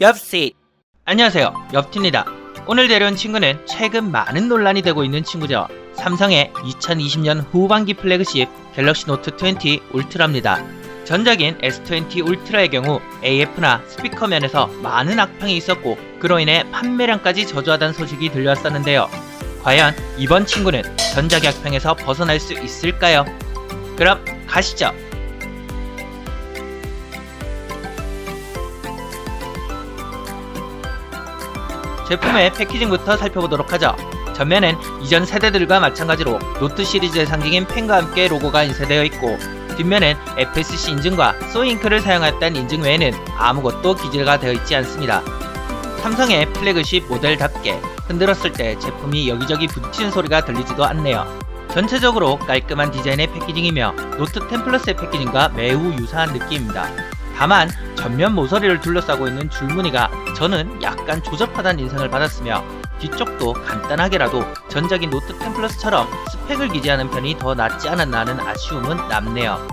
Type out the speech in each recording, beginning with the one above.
엽시 안녕하세요. 엽티입니다. 오늘 데려온 친구는 최근 많은 논란이 되고 있는 친구죠. 삼성의 2020년 후반기 플래그십 갤럭시 노트 20 울트라입니다. 전작인 S20 울트라의 경우 AF나 스피커 면에서 많은 악평이 있었고 그로 인해 판매량까지 저조하다는 소식이 들려왔었는데요. 과연 이번 친구는 전작 악평에서 벗어날 수 있을까요? 그럼 가시죠 제품의 패키징부터 살펴보도록 하죠. 전면엔 이전 세대들과 마찬가지로 노트 시리즈의 상징인 펜과 함께 로고가 인쇄되어 있고 뒷면엔 FSC 인증과 소잉크를 사용했다는 인증 외에는 아무것도 기재가 되어 있지 않습니다. 삼성의 플래그십 모델답게 흔들었을 때 제품이 여기저기 부딪히는 소리가 들리지도 않네요. 전체적으로 깔끔한 디자인의 패키징이며 노트 10 플러스의 패키징과 매우 유사한 느낌입니다. 다만 전면 모서리를 둘러싸고 있는 줄무늬가 저는 약간 조잡하다는 인상을 받았으며 뒤쪽도 간단하게라도 전작인 노트 10 플러스처럼 스펙을 기재하는 편이 더 낫지 않았나 하는 아쉬움은 남네요.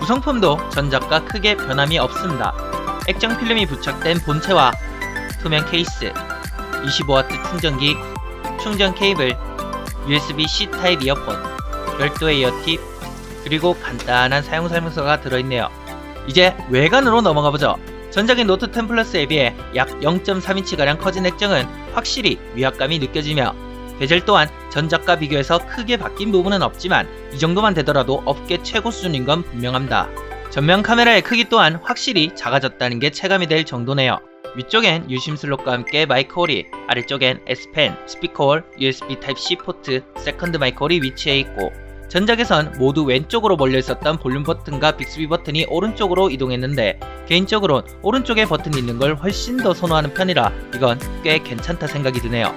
구성품도 전작과 크게 변함이 없습니다. 액정 필름이 부착된 본체와 투명 케이스, 25W 충전기, 충전 케이블, USB-C 타입 이어폰, 별도의 이어팁, 그리고 간단한 사용 설명서가 들어있네요. 이제 외관으로 넘어가 보죠. 전작인 노트 10 플러스에 비해 약 0.3인치가량 커진 액정은 확실히 위압감이 느껴지며 베젤 또한 전작과 비교해서 크게 바뀐 부분은 없지만 이 정도만 되더라도 업계 최고 수준인 건 분명합니다. 전면 카메라의 크기 또한 확실히 작아졌다는 게 체감이 될 정도네요. 위쪽엔 유심 슬롯과 함께 마이크 홀이, 아래쪽엔 S펜, 스피커 홀, USB Type-C 포트, 세컨드 마이크 홀이 위치해 있고 전작에선 모두 왼쪽으로 몰려 있었던 볼륨 버튼과 빅스비 버튼이 오른쪽으로 이동했는데 개인적으로는 오른쪽에 버튼이 있는 걸 훨씬 더 선호하는 편이라 이건 꽤 괜찮다 생각이 드네요.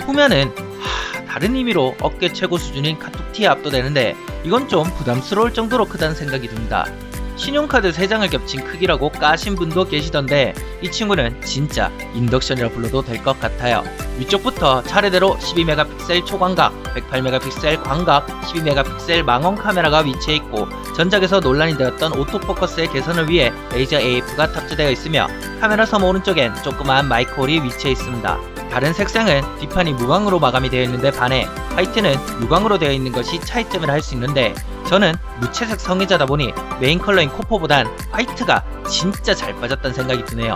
후면은 하, 다른 의미로 어깨 최고 수준인 카툭티에 압도되는데 이건 좀 부담스러울 정도로 크다는 생각이 듭니다. 신용카드 3장을 겹친 크기라고 까신 분도 계시던데 이 친구는 진짜 인덕션이라 불러도 될 것 같아요. 위쪽부터 차례대로 12메가픽셀 초광각, 108메가픽셀 광각, 12메가픽셀 망원 카메라가 위치해 있고 전작에서 논란이 되었던 오토포커스의 개선을 위해 레이저 AF가 탑재되어 있으며 카메라 섬 오른쪽엔 조그마한 마이크 홀이 위치해 있습니다. 다른 색상은 뒷판이 무광으로 마감이 되어 있는데 반해 화이트는 유광으로 되어 있는 것이 차이점이라 할 수 있는데 저는 무채색 성애자다 보니 메인 컬러인 코퍼보단 화이트가 진짜 잘 빠졌다는 생각이 드네요.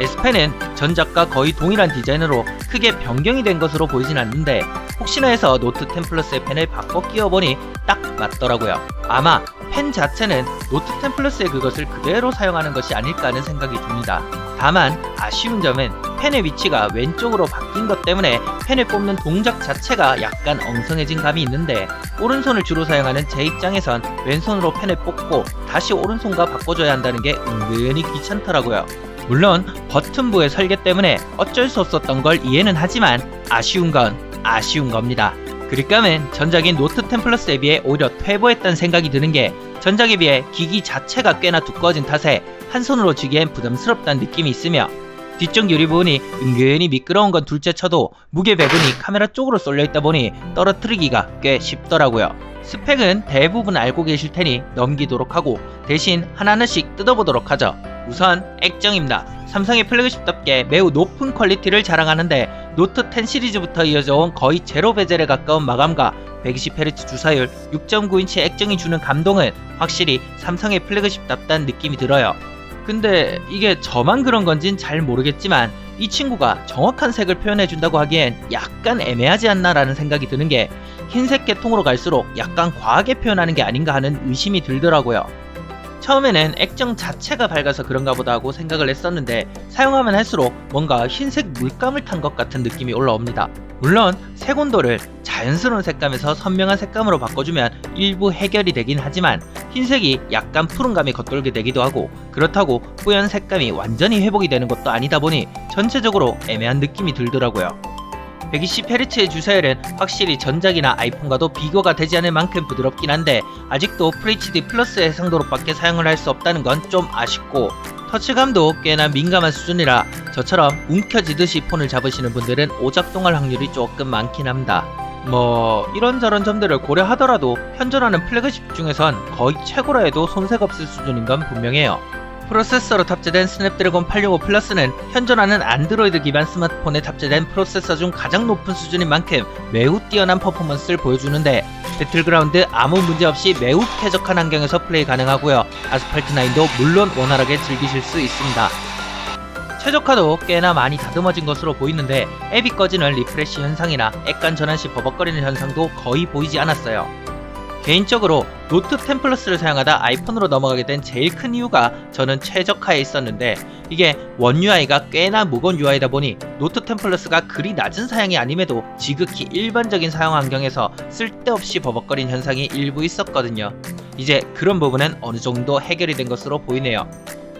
S펜은 전작과 거의 동일한 디자인으로 크게 변경이 된 것으로 보이진 않는데 혹시나 해서 노트 10 플러스의 펜을 바꿔 끼워보니 딱 맞더라고요. 아마 펜 자체는 노트 10 플러스의 그것을 그대로 사용하는 것이 아닐까 하는 생각이 듭니다. 다만 아쉬운 점은 펜의 위치가 왼쪽으로 바뀐 것 때문에 펜을 뽑는 동작 자체가 약간 엉성해진 감이 있는데 오른손을 주로 사용하는 제 입장에선 왼손으로 펜을 뽑고 다시 오른손과 바꿔줘야 한다는 게 은근히 귀찮더라고요. 물론 버튼부의 설계 때문에 어쩔 수 없었던 걸 이해는 하지만 아쉬운 건 아쉬운 겁니다. 그립감은 전작인 노트 10 플러스에 비해 오히려 퇴보했다는 생각이 드는 게 전작에 비해 기기 자체가 꽤나 두꺼워진 탓에 한 손으로 쥐기엔 부담스럽다는 느낌이 있으며 뒤쪽 유리 부분이 은근히 미끄러운 건 둘째 쳐도 무게 배분이 카메라 쪽으로 쏠려 있다 보니 떨어뜨리기가 꽤 쉽더라고요. 스펙은 대부분 알고 계실 테니 넘기도록 하고 대신 하나하나씩 뜯어보도록 하죠. 우선 액정입니다. 삼성의 플래그십답게 매우 높은 퀄리티를 자랑하는데 노트 10 시리즈부터 이어져 온 거의 제로 베젤에 가까운 마감과 120Hz 주사율, 6.9인치 액정이 주는 감동은 확실히 삼성의 플래그십답다는 느낌이 들어요. 근데 이게 저만 그런 건진 잘 모르겠지만 이 친구가 정확한 색을 표현해준다고 하기엔 약간 애매하지 않나라는 생각이 드는 게 흰색 계통으로 갈수록 약간 과하게 표현하는 게 아닌가 하는 의심이 들더라고요. 처음에는 액정 자체가 밝아서 그런가 보다 하고 생각을 했었는데 사용하면 할수록 뭔가 흰색 물감을 탄 것 같은 느낌이 올라옵니다. 물론 색온도를 자연스러운 색감에서 선명한 색감으로 바꿔주면 일부 해결이 되긴 하지만 흰색이 약간 푸른감이 겉돌게 되기도 하고 그렇다고 뿌연 색감이 완전히 회복이 되는 것도 아니다 보니 전체적으로 애매한 느낌이 들더라고요. 120Hz의 주사율은 확실히 전작이나 아이폰과도 비교가 되지 않을 만큼 부드럽긴 한데 아직도 FHD 플러스 해상도로밖에 사용을 할 수 없다는 건 좀 아쉽고 터치감도 꽤나 민감한 수준이라 저처럼 움켜쥐듯이 폰을 잡으시는 분들은 오작동할 확률이 조금 많긴 합니다. 뭐 이런저런 점들을 고려하더라도 현존하는 플래그십 중에선 거의 최고라 해도 손색 없을 수준인 건 분명해요. 프로세서로 탑재된 스냅드래곤 865 플러스는 현존하는 안드로이드 기반 스마트폰에 탑재된 프로세서 중 가장 높은 수준인 만큼 매우 뛰어난 퍼포먼스를 보여주는데 배틀그라운드 아무 문제 없이 매우 쾌적한 환경에서 플레이 가능하고요. 아스팔트 9도 물론 원활하게 즐기실 수 있습니다. 최적화도 꽤나 많이 다듬어진 것으로 보이는데 앱이 꺼지는 리프레시 현상이나 앱간 전환 시 버벅거리는 현상도 거의 보이지 않았어요. 개인적으로 노트 10 플러스를 사용하다 아이폰으로 넘어가게 된 제일 큰 이유가 저는 최적화에 있었는데 이게 원 UI가 꽤나 무거운 UI다 보니 노트 10 플러스가 그리 낮은 사양이 아님에도 지극히 일반적인 사용 환경에서 쓸데없이 버벅거린 현상이 일부 있었거든요. 이제 그런 부분은 어느 정도 해결이 된 것으로 보이네요.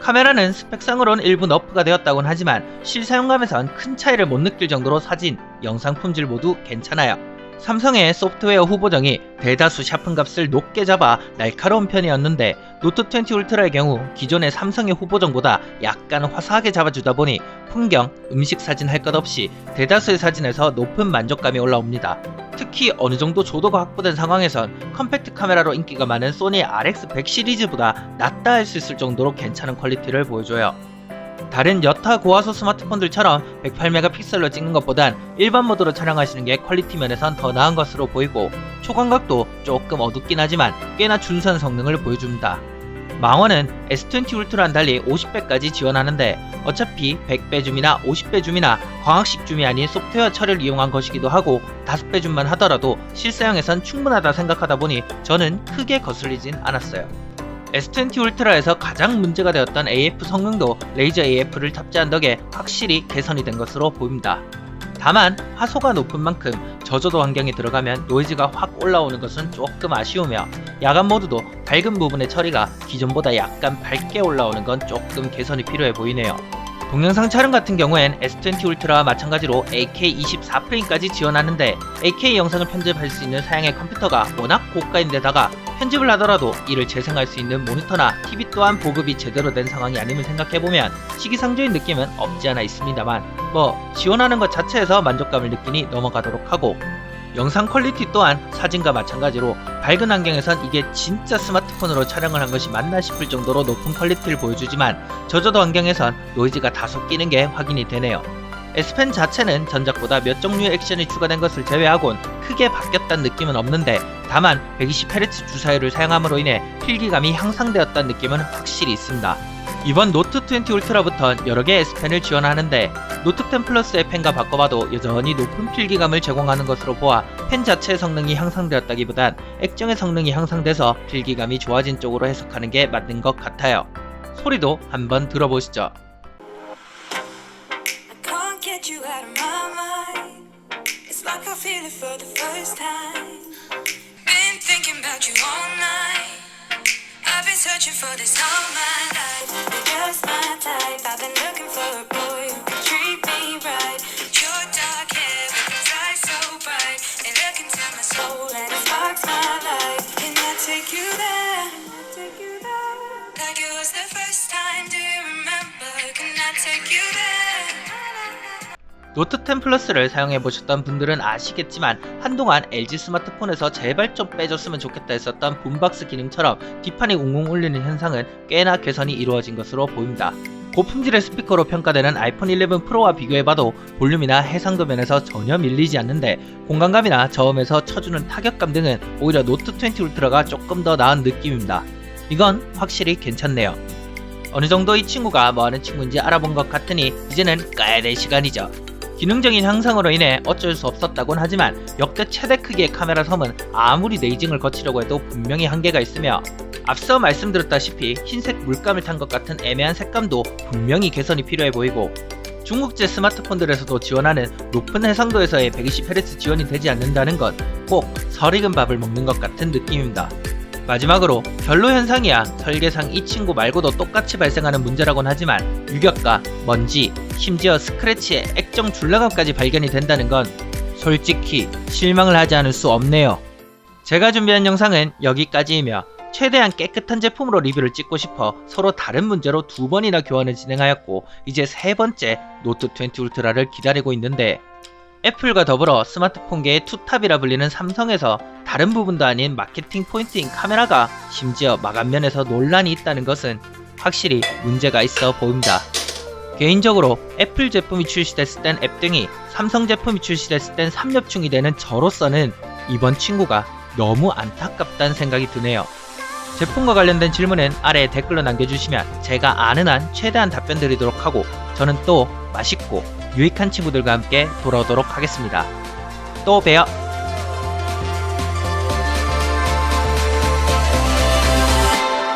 카메라는 스펙상으론 일부 너프가 되었다곤 하지만 실사용감에선 큰 차이를 못 느낄 정도로 사진, 영상 품질 모두 괜찮아요. 삼성의 소프트웨어 후보정이 대다수 샤픈 값을 높게 잡아 날카로운 편이었는데 노트 20 울트라의 경우 기존의 삼성의 후보정보다 약간 화사하게 잡아주다 보니 풍경, 음식 사진 할 것 없이 대다수의 사진에서 높은 만족감이 올라옵니다. 특히 어느 정도 조도가 확보된 상황에선 컴팩트 카메라로 인기가 많은 소니 RX100 시리즈보다 낫다 할 수 있을 정도로 괜찮은 퀄리티를 보여줘요. 다른 여타 고화소 스마트폰들처럼 108메가픽셀로 찍는 것보단 일반 모드로 촬영하시는 게 퀄리티 면에선 더 나은 것으로 보이고 초광각도 조금 어둡긴 하지만 꽤나 준수한 성능을 보여줍니다. 망원은 S20 울트라는 달리 50배까지 지원하는데 어차피 100배 줌이나 50배 줌이나 광학식 줌이 아닌 소프트웨어 처리를 이용한 것이기도 하고 5배 줌만 하더라도 실사용에선 충분하다 생각하다 보니 저는 크게 거슬리진 않았어요. S20 울트라에서 가장 문제가 되었던 AF 성능도 레이저 AF를 탑재한 덕에 확실히 개선이 된 것으로 보입니다. 다만 화소가 높은 만큼 저조도 환경에 들어가면 노이즈가 확 올라오는 것은 조금 아쉬우며 야간 모드도 밝은 부분의 처리가 기존보다 약간 밝게 올라오는 건 조금 개선이 필요해 보이네요. 동영상 촬영 같은 경우엔 S20 울트라와 마찬가지로 AK 24 프레임까지 지원하는데 AK 영상을 편집할 수 있는 사양의 컴퓨터가 워낙 고가인데다가 편집을 하더라도 이를 재생할 수 있는 모니터나 TV 또한 보급이 제대로 된 상황이 아님을 생각해보면 시기상조인 느낌은 없지 않아 있습니다만 뭐 지원하는 것 자체에서 만족감을 느끼니 넘어가도록 하고 영상 퀄리티 또한 사진과 마찬가지로 밝은 환경에선 이게 진짜 스마트폰으로 촬영을 한 것이 맞나 싶을 정도로 높은 퀄리티를 보여주지만 저조도 환경에선 노이즈가 다소 끼는 게 확인이 되네요. S펜 자체는 전작보다 몇 종류의 액션이 추가된 것을 제외하곤 크게 바뀌었다는 느낌은 없는데 다만 120Hz 주사율을 사용함으로 인해 필기감이 향상되었다는 느낌은 확실히 있습니다. 이번 노트 20 울트라부터 여러 개의 S펜을 지원하는데 노트 10 플러스의 펜과 바꿔봐도 여전히 높은 필기감을 제공하는 것으로 보아 펜 자체의 성능이 향상되었다기보단 액정의 성능이 향상돼서 필기감이 좋아진 쪽으로 해석하는 게 맞는 것 같아요. 소리도 한번 들어보시죠. I've been searching for this all my life. You're just my type. I've been looking for a boy who can treat me right. Your dark hair with your eyes so bright. They look into my soul and it sparks my life. Can I? Take you there? Like it was the first time. Do you remember? Can I take you there? 노트 10 플러스를 사용해 보셨던 분들은 아시겠지만 한동안 LG 스마트폰에서 제발 좀 빼줬으면 좋겠다 했었던 붐박스 기능처럼 뒷판이 웅웅 울리는 현상은 꽤나 개선이 이루어진 것으로 보입니다. 고품질의 스피커로 평가되는 아이폰 11 프로와 비교해봐도 볼륨이나 해상도 면에서 전혀 밀리지 않는데 공간감이나 저음에서 쳐주는 타격감 등은 오히려 노트 20 울트라가 조금 더 나은 느낌입니다. 이건 확실히 괜찮네요. 어느 정도 이 친구가 뭐하는 친구인지 알아본 것 같으니 이제는 까야 될 시간이죠. 기능적인 향상으로 인해 어쩔 수 없었다곤 하지만 역대 최대 크기의 카메라 섬은 아무리 네이징을 거치려고 해도 분명히 한계가 있으며 앞서 말씀드렸다시피 흰색 물감을 탄 것 같은 애매한 색감도 분명히 개선이 필요해 보이고 중국제 스마트폰들에서도 지원하는 높은 해상도에서의 120Hz 지원이 되지 않는다는 건 꼭 설익은 밥을 먹는 것 같은 느낌입니다. 마지막으로 결로 현상이야 설계상 이 친구 말고도 똑같이 발생하는 문제라곤 하지만 유격과 먼지, 심지어 스크래치의 액정 줄라감까지 발견이 된다는 건 솔직히 실망을 하지 않을 수 없네요. 제가 준비한 영상은 여기까지이며 최대한 깨끗한 제품으로 리뷰를 찍고 싶어 서로 다른 문제로 두 번이나 교환을 진행하였고 이제 세 번째 노트 20 울트라를 기다리고 있는데 애플과 더불어 스마트폰계의 투탑이라 불리는 삼성에서 다른 부분도 아닌 마케팅 포인트인 카메라가 심지어 마감면에서 논란이 있다는 것은 확실히 문제가 있어 보입니다. 개인적으로 애플 제품이 출시됐을 땐 앱등이, 삼성 제품이 출시됐을 땐 삼엽충이 되는 저로서는 이번 친구가 너무 안타깝다는 생각이 드네요. 제품과 관련된 질문은 아래에 댓글로 남겨주시면 제가 아는 한 최대한 답변 드리도록 하고 저는 또 맛있고 유익한 친구들과 함께 돌아오도록 하겠습니다. 또 봬요.